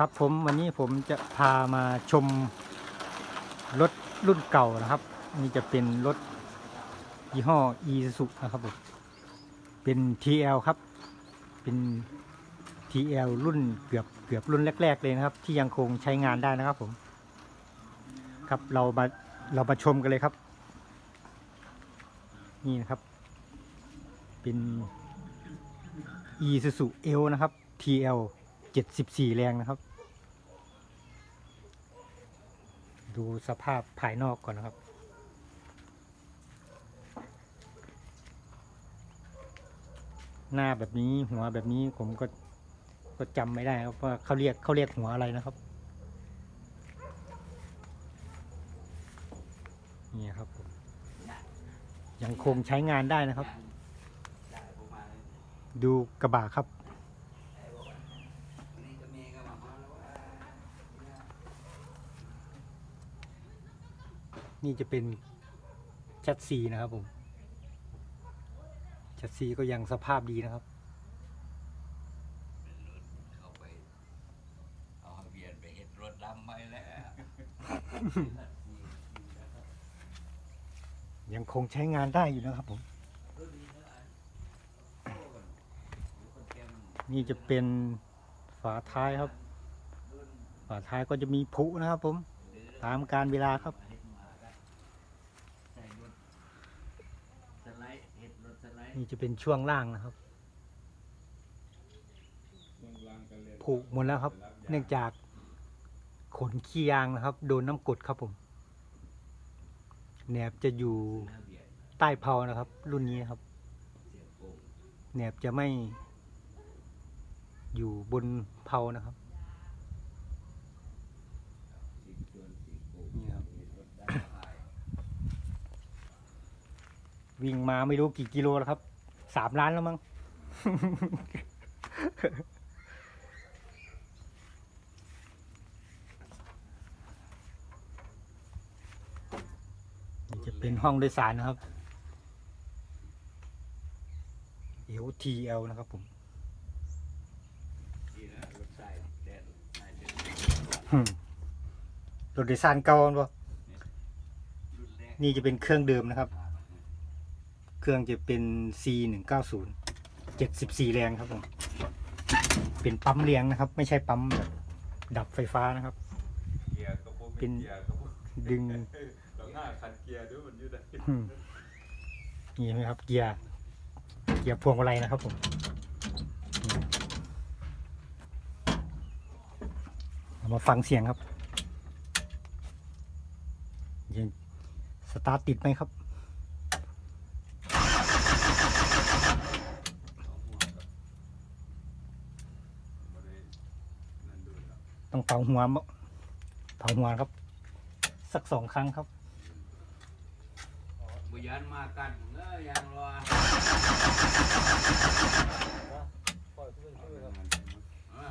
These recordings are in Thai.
ครับผมวันนี้ผมจะพามาชมรถรุ่นเก่านะครับ นี่จะเป็นรถยี่ห้อ e s u นะครับผมเป็น TL ครับ เป็น TL รุ่นเกือบเกือบรุ่นแรก ๆ เลยนะครับ ที่ยังคงใช้งานได้นะครับผม ครับเรามาเรามาชมกันเลยครับ นี่นะครับ เป็น e s u L นะครับ TL 74แรงนะครับ ดูสภาพภายนอกก่อนนะครับหน้าแบบนี้หัวแบบนี้ผมก็ก็จำไม่ได้ครับว่าเขาเรียกเขาเรียกหัวอะไรนะครับนี่ครับผมยังคงใช้งานได้นะครับ ดูกระบะครับ นี่จะเป็นแชทซีนะครับผมแชทซีก็ยังสภาพดีนะครับเข้าไปเอาทะเบียนไปเห็ดรถดำไปแล้วยังคงใช้งานได้อยู่นะครับผม นี่จะเป็นฝาท้ายครับ ฝาท้ายก็จะมีผุนะครับผม ตามการเวลาครับ ใส่รถสไลด์เห็ดรถสไลด์ นี่จะเป็นช่วงล่างนะครับผุหมดแล้วครับ เนื่องจากขนขี้ยางนะครับ โดนน้ำกรดครับผมแหนบจะอยู่ทะเบียนใต้เพลานะครับ รุ่นนี้นะครับเสียโป่งแหนบจะไม่อยู่บนเพลานะครับ สีจวนสีโป่ง นี่ครับ เห็ดรถดำไป วิ่งมาไม่รู้กี่กิโลแล้วครับ สามล้านแล้วมั้ง นี่จะเป็นห้องโดยสารนะครับ LTL นะครับผมรถใส่แดนใส่เดินอืมรถโดยสารเก่าปะนี่จะเป็นเครื่องเดิมนะครับ เครื่องจะเป็น C 1 9 0 74 แรงครับผม เป็นปั๊มเลี้ยงนะครับ ไม่ใช่ปั๊มแบบดับไฟฟ้านะครับเกียร์ก็พวกเป็นเกียร์ก็พวกดึงต้องห้าคันเกียร์ด้วยมันอยืดได้อืมนี่ไหมครับ เกียร์ เกียร์พวงมาลัยนะครับผมอืมเอามาฟังเสียงครับยังสตาร์ทติดไหมครับ ไม่ได้นั่นดูแล้ว ต้องเป่าหัวมเป่าหัวครับ สักสองครั้งครับบุยันมากันเอ้ยยังรอเออ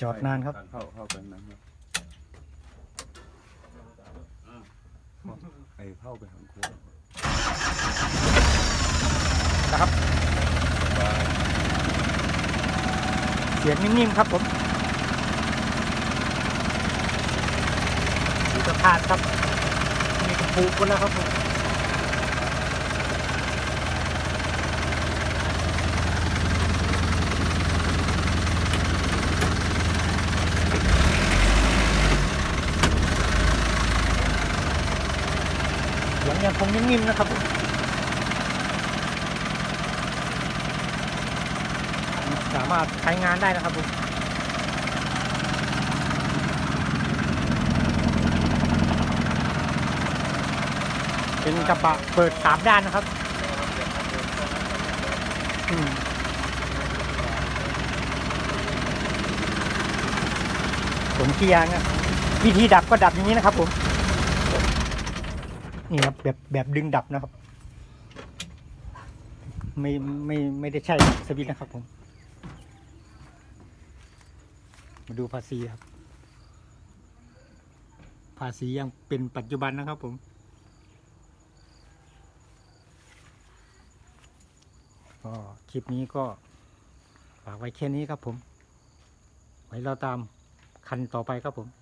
จอดนานครับเข้าเข้าไปนั้นครับเออไอ้เข้าไปทางโค้งนะครับ เสียงนิ่มๆครับผมดูสะพานครับ มีกระปุกกันแล้วครับผมเสียงยังคงนิ่มๆนะครับผม สามารถใช้งานได้นะครับผมเป็นกระบะเปิดสามด้านนะครับผมเกียร์นะวิธีดับก็ดับอย่างนี้นะครับผม นี่ครับแบบแบบดึงดับนะครับ ไม่ไม่ไม่ได้ใช่สวิตนะครับผม มาดูภาษีครับ ภาษียังเป็นปัจจุบันนะครับผมก็คลิปนี้ก็ฝากไว้แค่นี้ครับผม ไว้เราตามคันต่อไปครับผม